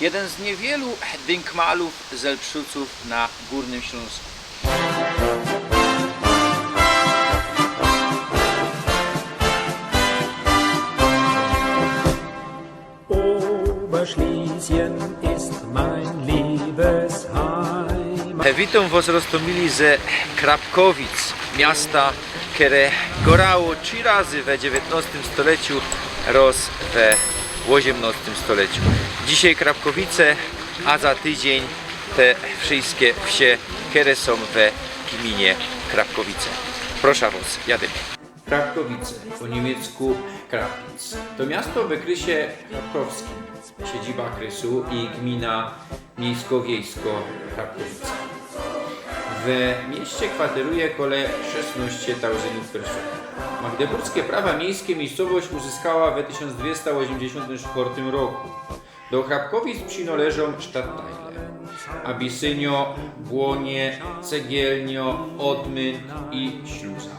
Jeden z niewielu dynkmalów z Elbszuców na Górnym Śląsku. Oberschlesien ist mein Liebesheim. Witam Was roztomili ze Krapkowic, miasta, które gorało trzy razy w XIX stuleciu roz we XVIII stuleciu. Dzisiaj Krapkowice, a za tydzień te wszystkie wsie, które są we gminie Krapkowice. Proszę Was, jadę. Krapkowice, po niemiecku Krapic. To miasto w wykrysie krakowskim, siedziba Krysu i gmina miejsko-wiejsko Krapkowice. W mieście kwateruje kole 16 tałzynów personów. Magdeburskie prawa miejskie miejscowość uzyskała w 1284 roku. Do Hrabkowic przynależą Stadtteile Abysynio, Błonie, Cegielnio, Odmyn i Śluza.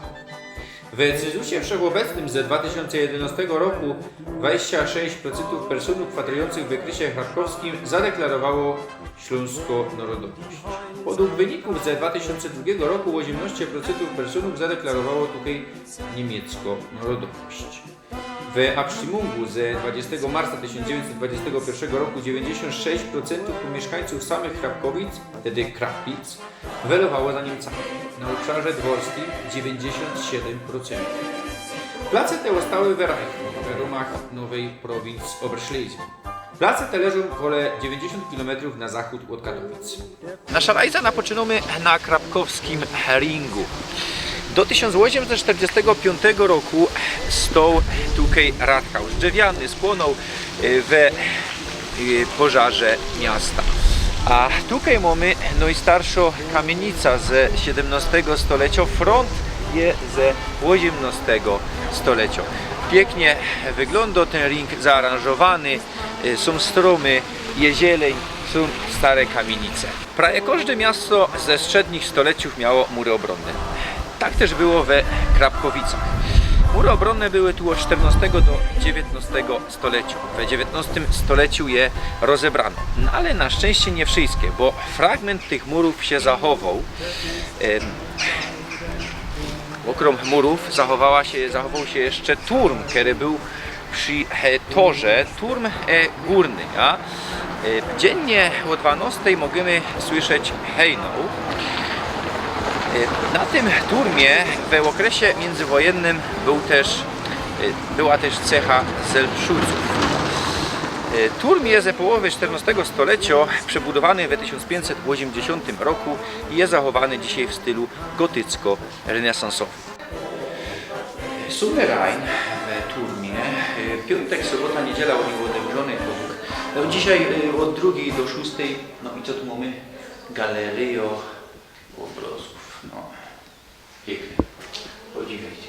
W cenzusie wszechobecnym ze 2011 roku 26% personów kwaterujących w wykrysie charkowskim zadeklarowało śląsko-narodowość. Według wyników ze 2002 roku 18% personów zadeklarowało tutaj niemiecko-narodowość. W Abstimmung ze 20 marca 1921 roku 96% mieszkańców samych Krapkowic, wtedy Krapic, welowało za Niemcami. Na obszarze dworskim 97%. Place te zostały w Reichu, w ramach nowej prowincji Oberschlesien. Place te leżą kole 90 km na zachód od Katowic. Nasza rajza napoczynamy na krapkowskim ringu. Do 1845 roku stał tutaj Rathaus. Drzewiany spłonął y, w y, pożarze miasta. A tutaj mamy najstarszą kamienica z XVII stulecia. Front jest ze XVIII stulecia. Pięknie wygląda ten ring zaaranżowany, y, są stromy, jest zieleń, są stare kamienice. Prawie każde miasto ze średnich stuleciów miało mury obronne. Tak też było we Krapkowicach. Mury obronne były tu od XIV do XIX stulecia. W XIX stuleciu je rozebrano. No, ale na szczęście nie wszystkie, bo fragment tych murów się zachował. Okrom murów zachowała się, zachował się jeszcze turm, który był przy e, torze, turm e, górny. A? E, Dziennie o 12 możemy słyszeć hejną. E, Na tym turmie w okresie międzywojennym był też, e, była też cecha Zelbszuców. E, Turm jest ze połowy XIV stulecia, przebudowany w 1580 roku i jest zachowany dzisiaj w stylu gotycko-renesansowym. Suwerain w Turmie, piątek, sobota, niedziela u niego odebrzony obok. No, dzisiaj od drugiej do szóstej, no i co tu mamy? Galerio obrazów. No, piękne. Podziwiajcie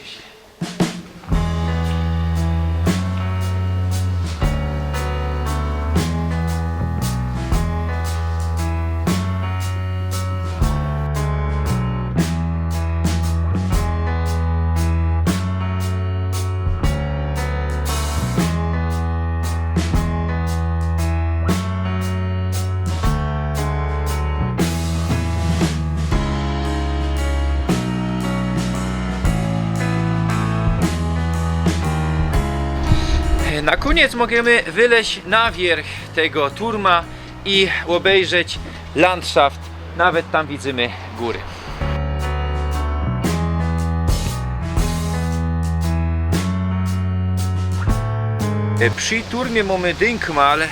Na koniec możemy wyleźć na wierzch tego turma i obejrzeć landschaft. Nawet tam widzimy góry. Przy turmie mamy dynkmal e,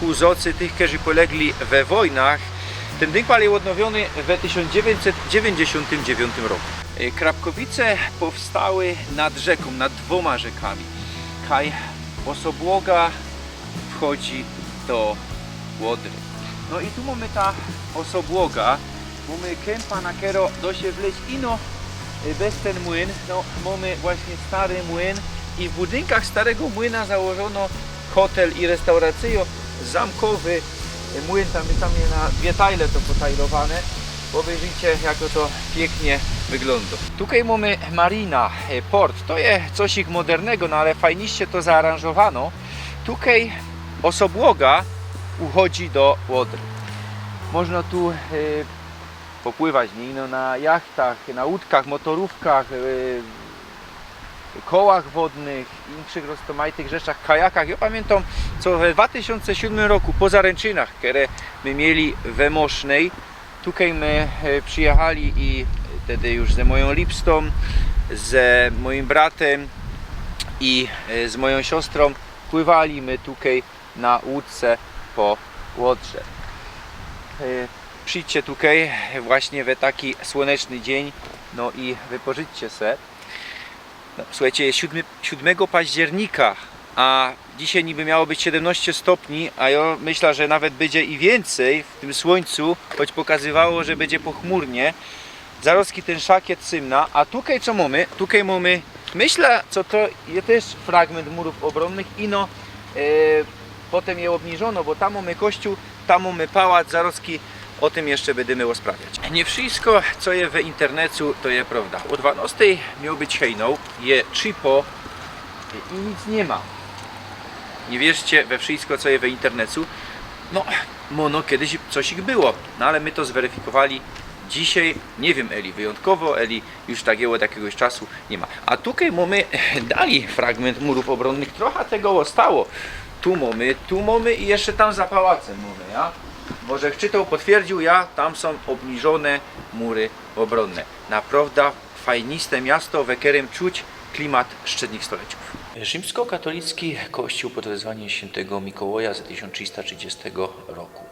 ku zocy tych, którzy polegli we wojnach. Ten dynkmal jest odnowiony w 1999 roku. E, Krapkowice powstały nad rzeką, nad dwoma rzekami. Kaj osobłoga wchodzi do Łodry. No i tu mamy ta osobłoga. Mamy kępa na kero do się wleć ino y, bez ten młyn. No mamy właśnie stary młyn i w budynkach starego młyna założono hotel i restaurację zamkowy młyn. Tam, tam na dwie tajle to potajlowane. Bo widzicie jak to pięknie wygląda. Tutaj mamy marina, e, port. To jest coś ich modernego, no ale fajniście to zaaranżowano. Tutaj osobłoga uchodzi do Łodry. Można tu e, popływać nie? no, na jachtach, na łódkach, motorówkach, e, kołach wodnych, innych roztomajtych rzeczach, kajakach. Ja pamiętam, co w 2007 roku po zaręczynach, które my mieli we Mosznej, tutaj my przyjechali i wtedy już ze moją Lipstą, z moim bratem i e, z moją siostrą pływali my tutaj na łódce po Łodrze. E, Przyjdźcie tutaj właśnie we taki słoneczny dzień, no i wypożyćcie se. No, słuchajcie, jest 7, 7 października, a dzisiaj niby miało być 17 stopni, a ja myślę, że nawet będzie i więcej w tym słońcu, choć pokazywało, że będzie pochmurnie. Zarostki ten szakiet cymna, a tutaj co mamy? Tutaj mamy, myślę, co to jest fragment murów obronnych i no e, potem je obniżono, bo tam mamy kościół, tam mamy pałac, zarostki o tym jeszcze będziemy rozprawiać. Nie wszystko, co jest w internecie, to jest prawda. O 12 miał być hejną, je chipo i nic nie ma. Nie wierzcie we wszystko, co jest w internecie. No, mono kiedyś coś ich było, no ale my to zweryfikowali. Dzisiaj, nie wiem, Eli wyjątkowo, Eli już takiego od jakiegoś czasu nie ma. A tutaj mamy dali fragment murów obronnych, trochę tego zostało. Tu mamy, tu mamy i jeszcze tam za pałacem mamy, ja? Może czytał, potwierdził, ja, tam są obniżone mury obronne. Naprawdę fajniste miasto, w którym czuć klimat szczytnych stoleciów. Rzymskokatolicki kościół pod wezwaniem świętego Mikołaja z 1330 roku.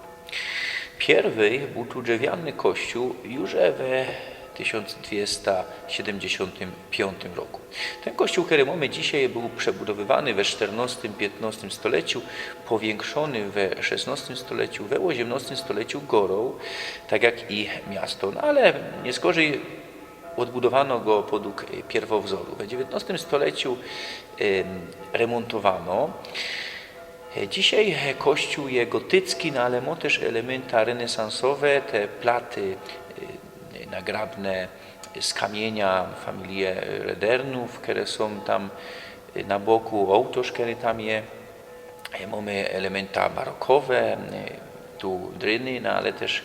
Pierwszy był tu drewniany kościół już w 1275 roku. Ten kościół, który mamy dzisiaj, był przebudowywany we XIV-XV stuleciu, powiększony we XVI stuleciu, we XVIII stuleciu gorą, tak jak i miasto. No ale nie skorzej odbudowano go podług pierwowzoru. W XIX stuleciu em, remontowano. Dzisiaj kościół jest gotycki, no ale ma też elementa renesansowe, te platy y, nagrabne z kamienia familii Redernów, które są tam y, na boku, ołtarz, który tam jest. Mamy elementa barokowe, y, tu dryny, no ale też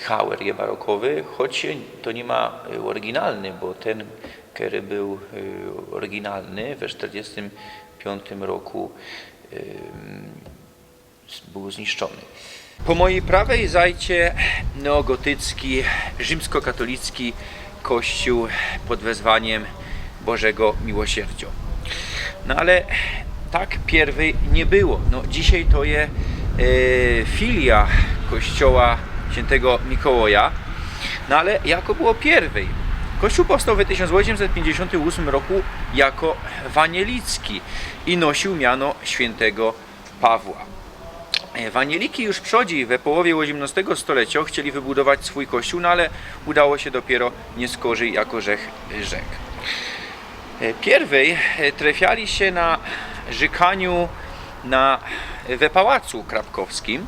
hauer jest barokowy, choć to nie ma oryginalny, bo ten, który był oryginalny we 1945 roku był zniszczony. Po mojej prawej zajdzie neogotycki, rzymskokatolicki kościół pod wezwaniem Bożego Miłosierdzia. No ale tak pierwej nie było. No, dzisiaj to jest e, filia kościoła świętego Mikołaja, no ale jako było pierwej. Kościół powstał w 1858 roku jako wanielicki i nosił miano świętego Pawła. E, Wanieliki już przodzi we połowie XVIII stulecia chcieli wybudować swój kościół, no ale udało się dopiero nie skorzej jako rzek rzek. E, Pierwej e, trafiali się na rzekaniu na, we Pałacu Krapkowskim,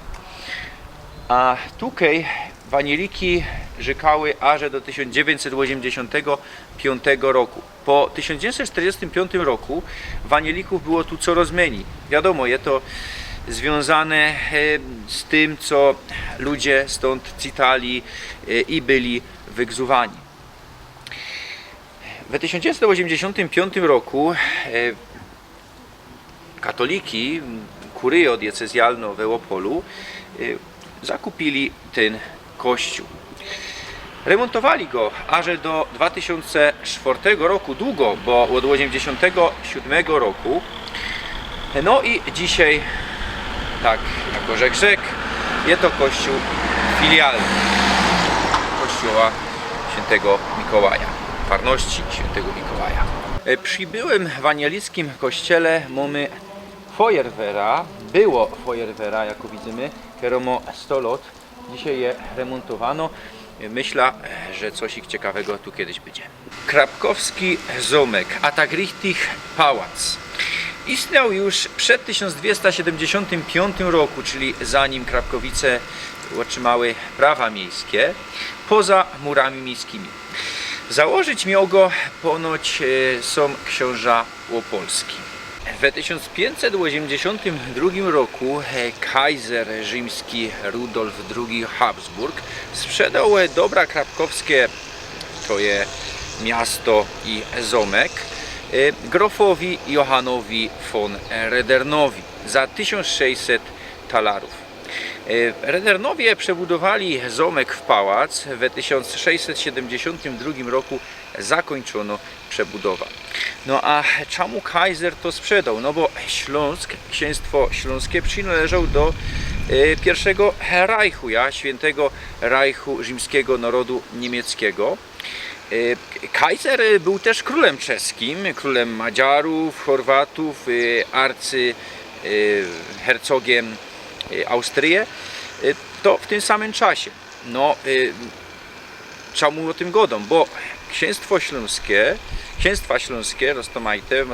a tutaj wanieliki rzekały aż do 1985 roku. Po 1945 roku wanielików było tu coraz mniej. Wiadomo, jest to związane e, z tym, co ludzie stąd cytali e, i byli wygzowani. W 1985 roku e, katoliki, kuryjo diecezjalno w Ełopolu, zakupili ten kościół. Remontowali go aż do 2004 roku, długo, bo od 1987 roku. No i dzisiaj, tak, jako rzek rzek, jest to kościół filialny kościoła świętego Mikołaja, Farności świętego Mikołaja. E, Przy byłym wanielickim kościele mamy Feuerwehra, było Feuerwehra, jak widzimy, kieromo 100 lat, dzisiaj je remontowano. Myślę, e, że coś ich ciekawego tu kiedyś będzie. Krapkowski Zomek, a tak richtig pałac. Istniał już przed 1275 roku, czyli zanim Krapkowice otrzymały prawa miejskie, poza murami miejskimi. Założyć miał go ponoć e, są książa Łopolski. W 1582 roku e, kaiser rzymski Rudolf II Habsburg sprzedał e, dobra krapkowskie, to je miasto i zomek, e, grofowi Johanowi von Redernowi za 1600 talarów. Redernowie przebudowali zamek w pałac. W 1672 roku zakończono przebudowa. No a czemu Kaiser to sprzedał? No bo Śląsk, księstwo śląskie przynależał do e, pierwszego Reichu, ja, świętego Reichu rzymskiego narodu niemieckiego. E, Kaiser był też królem czeskim, królem Madziarów, Chorwatów, e, arcy hercogiem Austrię, to w tym samym czasie. No, czemu o tym godą? Bo księstwo śląskie, księstwa śląskie, Rostomajte,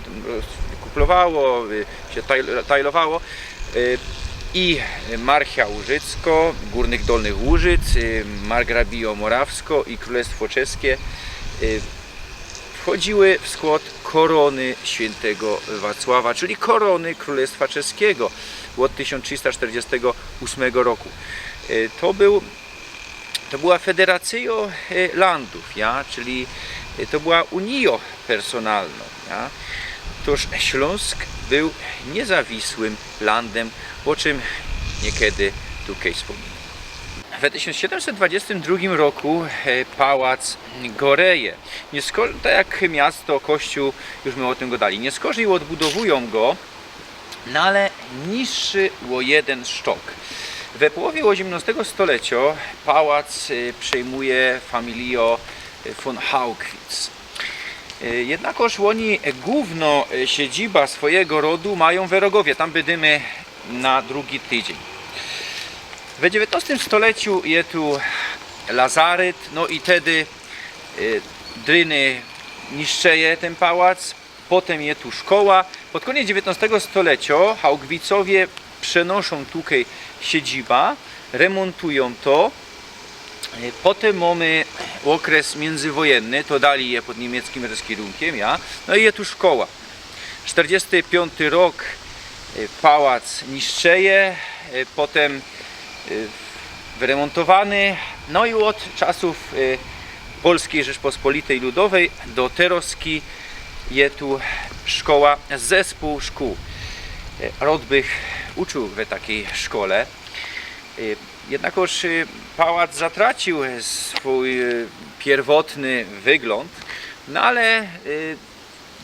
kuplowało, y, się taj- tajlowało y, i Marchia Łużycko, Górnych Dolnych Łużyc, y, Margrabio Morawsko i Królestwo Czeskie wchodziły w skład korony świętego Wacława, czyli korony Królestwa Czeskiego od 1348 roku. To był to była Federacio e, Landów, ja? czyli e, to była Unio personalną. Ja? Toż Śląsk był niezawisłym landem, o czym niekiedy tutaj wspominam. W 1722 roku e, pałac goreje. Tak jak miasto, kościół, już my o tym gadali. Nie skorzy i odbudowują go, no ale niższy o jeden sztok. We połowie XVIII stulecia pałac y, przejmuje familio y, von Haugwitz. Y, Jednakoż oni główno siedziba swojego rodu mają w Erogowie, tam bydymy na drugi tydzień. W XIX stuleciu jest tu lazaryt, no i wtedy y, dryny niszczeje ten pałac, potem jest tu szkoła. Pod koniec XIX stulecia Haugwicowie przenoszą tutaj siedziba, remontują to. Y, Potem mamy okres międzywojenny, to dali je pod niemieckim rozkierunkiem, ja. No i jest tu szkoła. 45 rok y, pałac niszczeje, y, potem wyremontowany. No i od czasów Polskiej Rzeczpospolitej Ludowej do Teroski jest tu szkoła, zespół szkół. Y, Rodbych uczył w takiej szkole. Y, Jednakoż y, pałac zatracił swój pierwotny wygląd, no ale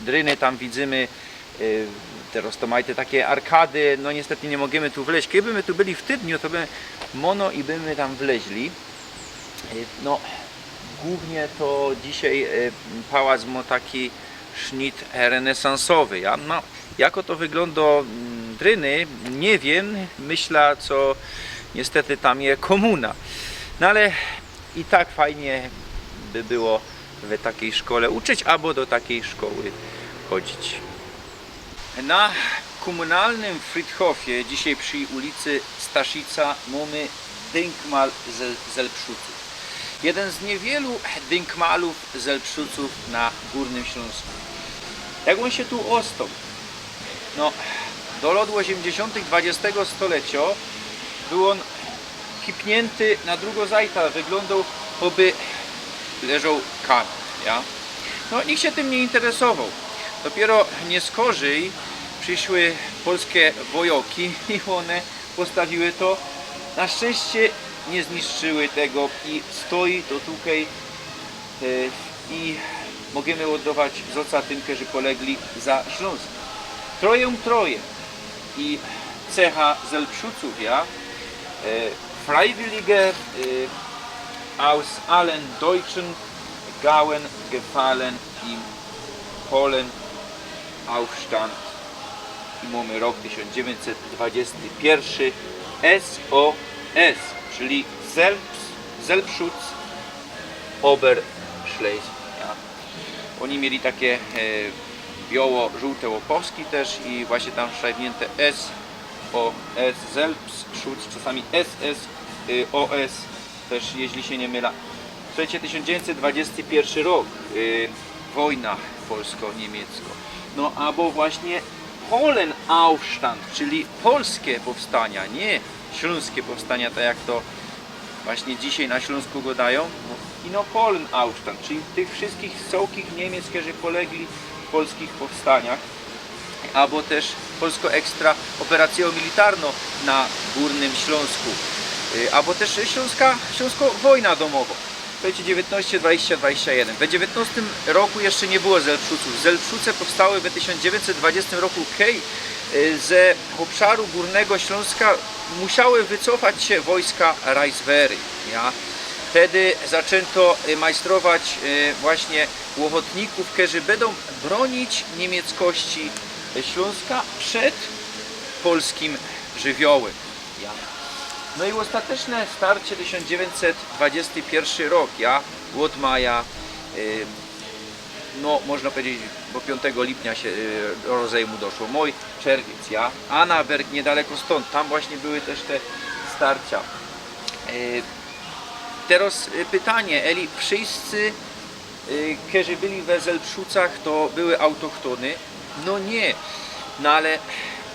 dryny tam widzimy te roztomajte takie arkady, no niestety nie możemy tu wleźć. Gdybyśmy tu byli w tygodniu, to by mono i byśmy tam wleźli. No, głównie to dzisiaj pałac ma taki sznit renesansowy. Ja? No, jako to wygląda mm, dryny, nie wiem, myślę, co niestety tam jest komuna. No ale i tak fajnie by było w takiej szkole uczyć, albo do takiej szkoły chodzić. Na komunalnym Friedhofie, dzisiaj przy ulicy Staszica, mamy Dynkmal z Zelpszuców. Jeden z niewielu dynkmalów Zelpszuców na Górnym Śląsku. Jak on się tu ostał? No, do lodu 80. XX stulecia był on kipnięty na drugą zajta. Wyglądał, jakby leżał kamień. Ja? No, nikt się tym nie interesował. Dopiero nie skorzej przyszły polskie wojoki i one postawiły to. Na szczęście nie zniszczyły tego i stoi to tutaj e, i możemy oddawać z oca tymkę, że polegli za Śląsk. Troję troje i cecha Zelpszuców, ja, e, Freiwillige e, aus allen Deutschen Gauen gefallen im Polen Aufstand i mamy rok 1921 SOS, czyli Zelps, Zelpschutz Oberschlesien. Oni mieli takie e, biało-żółte łopowski też i właśnie tam szajbnięte SOS, Zelpschutz, czasami SS, y, OS, też jeśli się nie myla. Słuchajcie, 1921 rok, y, wojna polsko-niemiecka. No albo właśnie Polen Aufstand, czyli polskie powstania, nie śląskie powstania, tak jak to właśnie dzisiaj na Śląsku gadają. Ino Polen Aufstand, czyli tych wszystkich sołkich Niemiec, którzy polegli polskich powstaniach albo też polsko-ekstra operacją militarną na Górnym Śląsku, Y, albo też Śląska, Śląsko wojna domowa. Słuchajcie, 19, 20, 21. W 19 roku jeszcze nie było Zelpszuców. Zelpszuce powstały w 1920 roku Kej y, ze obszaru Górnego Śląska musiały wycofać się wojska Reichswehry. Ja? Wtedy zaczęto y, majstrować y, właśnie łowotników, którzy będą bronić niemieckości Śląska przed polskim żywiołem. No i ostateczne starcie 1921 rok, ja, od maja, y, no można powiedzieć, bo 5 lipnia się do rozejmu doszło. Mój czerwiec, ja, Anaberg niedaleko stąd, tam właśnie były też te starcia. Teraz y, pytanie, Eli, wszyscy, y, którzy byli w Zelpszucach, to były autochtony? No nie, no ale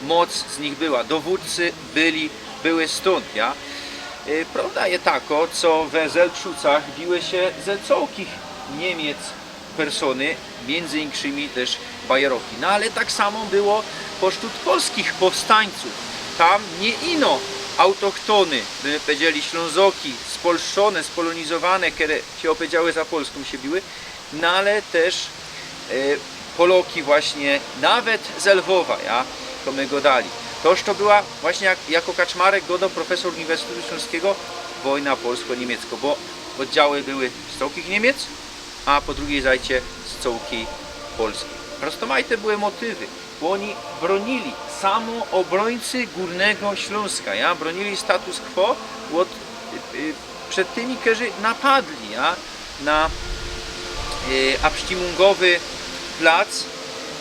moc z nich była, dowódcy byli, były stąd, ja? Y, Prawda jest tako, co w Zelpszucach biły się zelcołkich Niemiec persony, między innymi też Bajeroki. No ale tak samo było pośród polskich powstańców. Tam nie ino autochtony, by powiedzieli Ślązoki, spolszczone, spolonizowane, które się opowiedziały za Polską się biły, no ale też e, Poloki właśnie, nawet z Lwowa, ja, to my go dali. Toż to była właśnie jak, jako Kaczmarek Godo, profesor Uniwersytetu Śląskiego, wojna polsko-niemiecka, bo oddziały były z całkich Niemiec, a po drugiej zajcie z całkiej Polski. Roztomajte były motywy, bo oni bronili samoobrońcy Górnego Śląska, ja? bronili status quo od, y, y, przed tymi, którzy napadli ja? na y, absztimungowy plac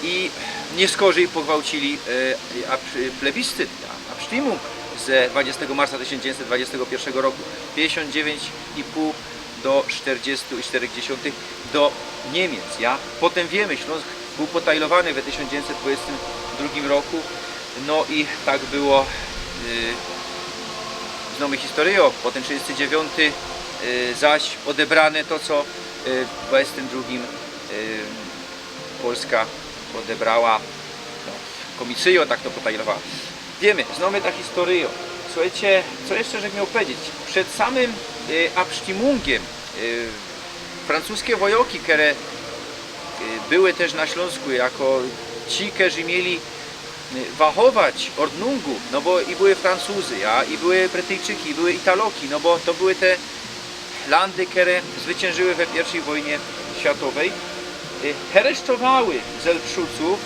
i nie skorzej pogwałcili y, absz- plebiscyt, ja? absztimung z 20 marca 1921 roku, 59,5 do 40,4 do Niemiec. Ja? Potem wiemy, Śląsk był potajlowany w 1922 roku, no i tak było, yy, znamy historię, potem 39 yy, zaś odebrane to, co yy, w 22 yy, Polska odebrała no, tak to potajlowała. Wiemy, znamy ta historię. Słuchajcie, co jeszcze żebym miał powiedzieć? Przed samym y, y, francuskie wojoki, które y, były też na Śląsku jako ci, którzy mieli y, wachować Ordnungu, no bo i były Francuzy, ja, i były Brytyjczyki, i były Italoki, no bo to były te landy, które zwyciężyły we I wojnie światowej, y, heresztowały Zelpszuców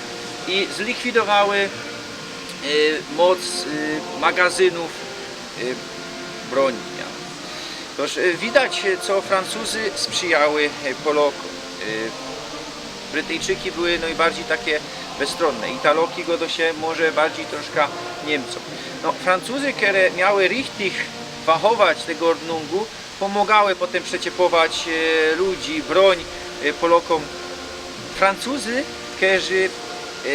i zlikwidowały y, moc magazynów broni. Toż widać, co Francuzy sprzyjały Polokom. Brytyjczyki były najbardziej takie bezstronne. Italoki go do się może bardziej troszkę Niemcom. No, Francuzy, które miały richtig wachować tego Ordnungu, pomagały potem przeciepować e, ludzi, broń e, Polokom. Francuzy, którzy e,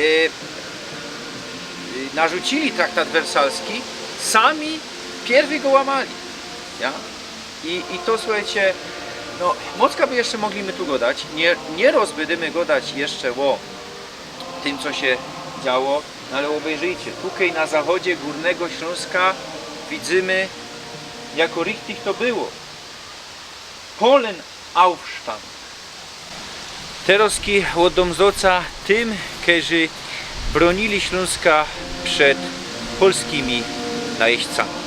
narzucili traktat wersalski, sami pierwi go łamali. Ja? I, I to słuchajcie, no mocka by jeszcze mogli my tu godać, nie, nie rozbydymy godać jeszcze o tym, co się działo, no ale obejrzyjcie, tutaj na zachodzie Górnego Śląska widzimy, jako richtig to było. Polen Aufstand. Teroski łodomzoca tym, którzy bronili Śląska przed polskimi najeźdźcami.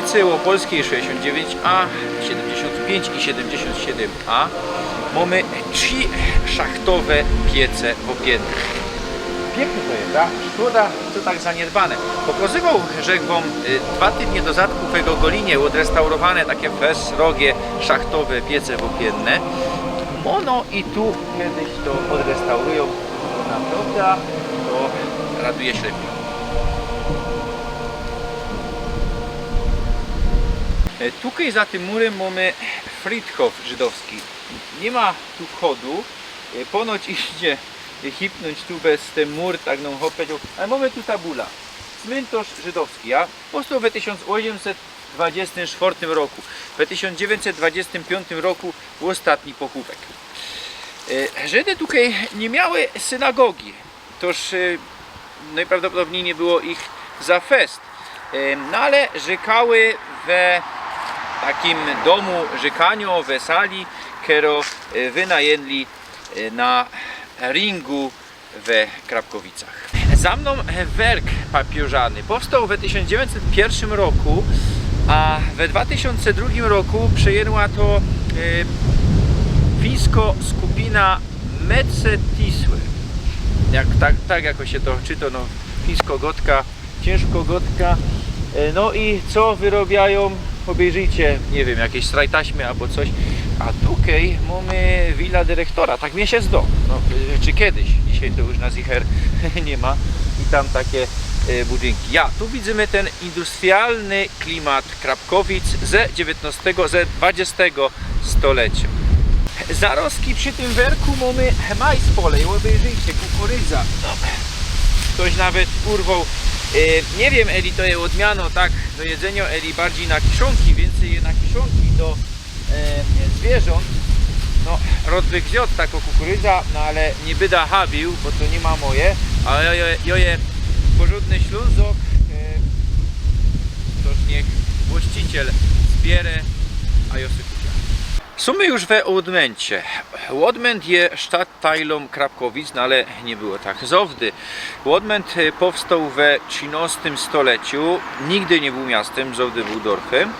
Ulicy Łopolskiej 69A, 75 i 77A mamy trzy szachtowe piece wopienne. Piękne to jest, tak? Szkoda, to tak zaniedbane. Pokazywał, rzekł wam, y, dwa tygodnie do zadku w jego golinie odrestaurowane takie bezrogie szachtowe piece wopienne. Mono i tu kiedyś to odrestaurują. To naprawdę to raduje się lepiej. E, Tutaj za tym murem mamy Friedhof żydowski. Nie ma tu chodu. E, Ponoć idzie hipnąć tu bez ten mur, tak hop powiedział, ale mamy tu tabula. Cmentarz żydowski, ja? Powstał w 1824 roku. W 1925 roku był ostatni pochówek. E, Żydy tutaj nie miały synagogi. Toż e, najprawdopodobniej nie było ich za fest. E, No ale rzekały we takim domu rzekaniu, we sali, którą e, wynajęli e, na ringu we Krapkowicach. Za mną werk papieżany. Powstał w 1901 roku, a w 2002 roku przejęła to e, fińsko skupina Metzetisły. Jak, tak, tak jako się to czyta, no fińsko-gotka, ciężko-gotka. E, No i co wyrobiają? Obejrzyjcie, nie wiem, jakieś strajtaśmy albo coś. A tutaj mamy willa dyrektora, tak mnie się zdo. No, e, czy kiedyś, dzisiaj to już na Zicher nie ma. I tam takie e, budynki. Ja, tu widzimy ten industrialny klimat Krapkowic ze XIX, ze XX stulecia. Zarostki przy tym werku mamy majs pole obejrzyjcie, kukurydza. No, ktoś nawet urwał. E, nie wiem, Eli to jest odmiano tak do jedzenia, Eli bardziej na kiszonki, więcej je na kiszonki do zwierząt. No, rodwych wziął taką kukurydza, no ale nie byda habił, bo to nie ma moje, ale jo, jo, jo je porządny śluzok, e, toż niech właściciel zbierze, a kupię. Sumy już we Łodmęcie. Łodmęt je sztatajlom Krapkowic, no ale nie było tak. Zowdy. Łodmęt e, powstał we XIII stuleciu, nigdy nie był miastem, Zowdy był dorfem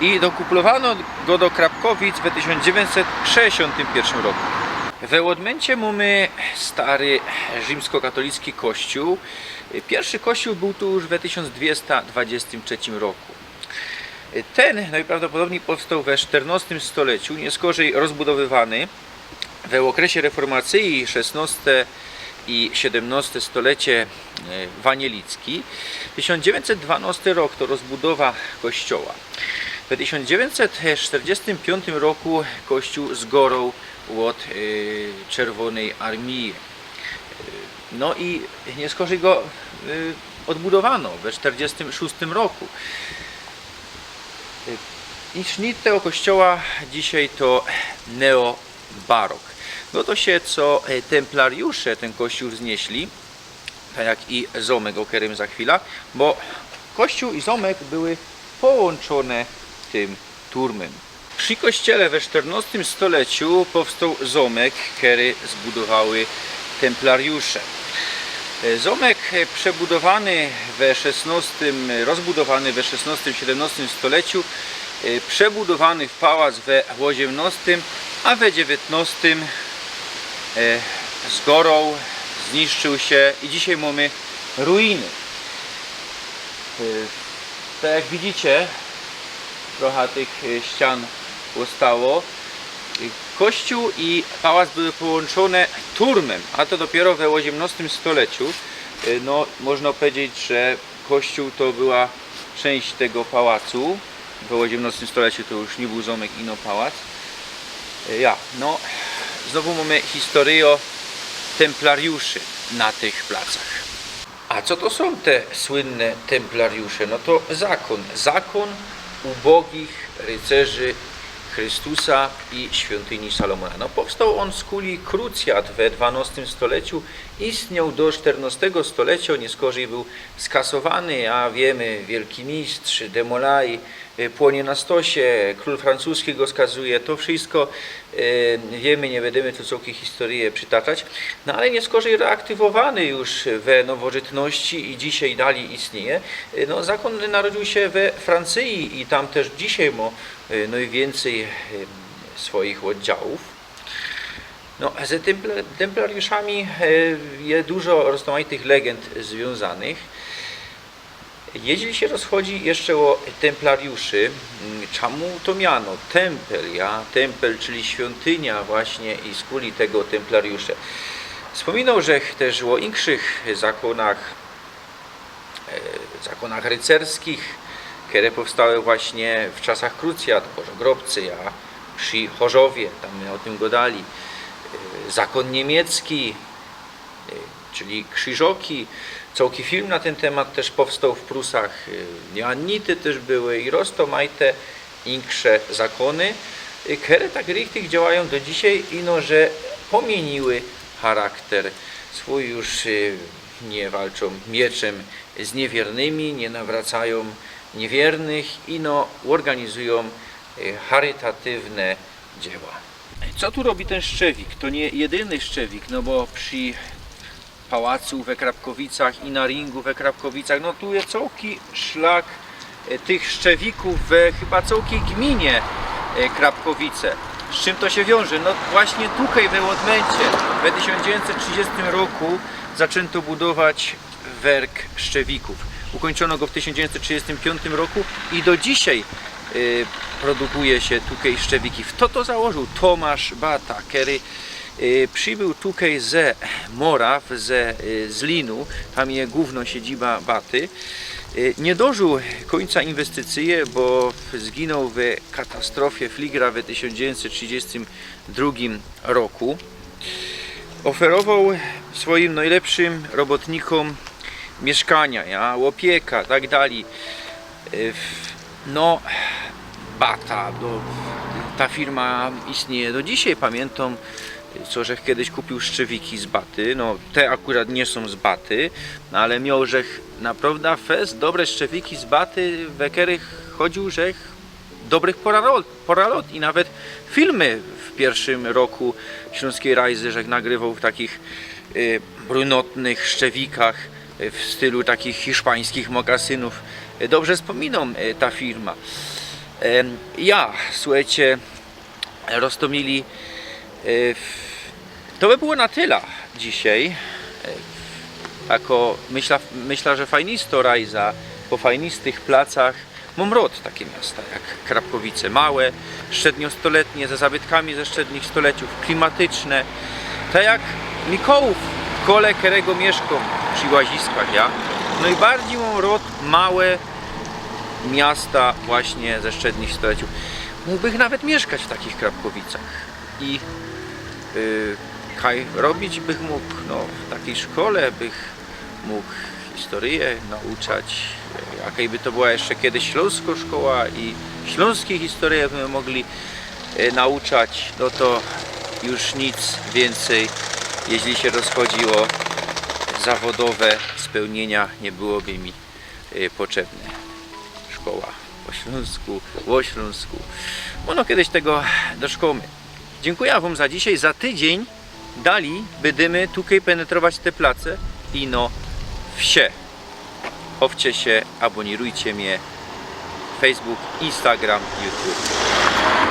i dokuplowano go do Krapkowic w 1961 roku. We Łodmęcie mamy stary rzymskokatolicki kościół. Pierwszy kościół był tu już w 1223 roku. Ten najprawdopodobniej powstał we XIV stuleciu, nie skorzej rozbudowywany. W okresie reformacji XVI i XVII stulecie e, wanielicki. 1912 rok to rozbudowa kościoła. W 1945 roku kościół zgorął od e, Czerwonej Armii. E, No i nie skorzej go odbudowano we 1946 roku. I sznyt tego kościoła dzisiaj to neobarok. No to się co e, templariusze ten kościół wznieśli, tak jak i zomek, o którym za chwilę, bo kościół i zomek były połączone tym turmem. Przy kościele we XIV stuleciu powstał zomek, który zbudowały templariusze. E, Zomek e, przebudowany we XVI, rozbudowany we XVI-XVII stuleciu, e, przebudowany w pałac we XVIII, a we XIX e, zgorął, zniszczył się i dzisiaj mamy ruiny. E, Tak jak widzicie, trochę tych e, ścian zostało. Kościół i pałac były połączone turmem, a to dopiero we XVIII stuleciu. Y, No, można powiedzieć, że kościół to była część tego pałacu. We XVIII stuleciu to już nie był zamek, ino pałac. Y, Ja, no, znowu mamy historię templariuszy na tych placach. A co to są te słynne templariusze? No to zakon. Zakon ubogich rycerzy Chrystusa i świątyni Salomona. No, powstał on z kuli krucjat we XII stuleciu, istniał do XIV stulecia, nie był skasowany, a wiemy, wielki mistrz Demolai e, płonie na stosie, król francuski go skazuje, to wszystko e, wiemy, nie będziemy tu całkiem historię przytaczać, no ale nie skorzej reaktywowany już we nowożytności i dzisiaj dalej istnieje. E, No, zakon narodził się we Francji i tam też dzisiaj ma najwięcej e, swoich oddziałów. No, z templ- templariuszami jest dużo rozmaitych legend związanych. Jeśli się rozchodzi jeszcze o templariuszy, mm, czemu to miano? Tempel, ja? Tempel, czyli świątynia właśnie i z kuli tego templariusze. Wspominał, że też o inkszych zakonach, e, zakonach rycerskich, które powstały właśnie w czasach krucjat, Bożogrobcy, a przy Chorzowie, tam my o tym gadali. E, Zakon niemiecki, e, czyli krzyżoki. Całki film na ten temat też powstał w Prusach. Y, Joannity też były i roztomajte insze zakony, y, które tak richtig działają do dzisiaj, ino że pomieniły charakter swój już y, nie walczą mieczem z niewiernymi, nie nawracają niewiernych, ino organizują charytatywne dzieła. Co tu robi ten szczewik? To nie jedyny szczewik, no bo przy pałacu we Krapkowicach i na ringu we Krapkowicach. No tu jest całki szlak e, tych szczewików we chyba całkiej gminie e, Krapkowice. Z czym to się wiąże? No właśnie tutaj we Łodmęcie w 1930 roku zaczęto budować werk szczewików. Ukończono go w 1935 roku i do dzisiaj e, produkuje się tutaj szczewiki. Kto to założył? Tomasz Bata, który Y, Przybył tutaj ze Moraw, ze y, z Linu, tam jest główna siedziba Baty. Y, Nie dożył końca inwestycji, bo zginął w katastrofie Fligra w 1932 roku. Oferował swoim najlepszym robotnikom mieszkania, ja, opieka, tak dalej. Y, No, Bata, no, ta firma istnieje do dzisiaj. Pamiętam, co żech kiedyś kupił szczewiki z Baty. No, te akurat nie są z Baty, no, ale miał żech naprawdę fest, dobre szczewiki z Baty, w których chodził żech dobrych poralot, i nawet filmy w pierwszym roku Śląskiej Rajzy, żech nagrywał w takich y, brunotnych szczewikach y, w stylu takich hiszpańskich mokasynów. Y, Dobrze wspominam y, ta firma. Ja, słuchajcie, Rostomili, y, to by było na tyle dzisiaj. Y, Jako myślę, myślę, że fajnisto Rajza, po fajnistych placach, mam rod takie miasta jak Krapkowice, małe, średniostoletnie, ze zabytkami ze średnich stoleciów, klimatyczne, tak jak Mikołów, w kole którego mieszkam przy Łaziskach, ja. No i bardziej mam rod małe, miasta właśnie ze średnich stoleciów. Mógłbym nawet mieszkać w takich Krapkowicach i robić bych mógł no, w takiej szkole, bych mógł historię nauczać, jakiej by to była jeszcze kiedyś śląska szkoła i śląskie historie by mogli e, nauczać, no to już nic więcej, jeśli się rozchodzi o zawodowe spełnienia, nie byłoby mi e, potrzebne szkoła po śląsku, o śląsku. Ono kiedyś tego doszkomy. Dziękuję Wam za dzisiaj. Za tydzień dali będziemy tutaj penetrować te place i no wsie. Chowcie się, abonirujcie mnie Facebook, Instagram, YouTube.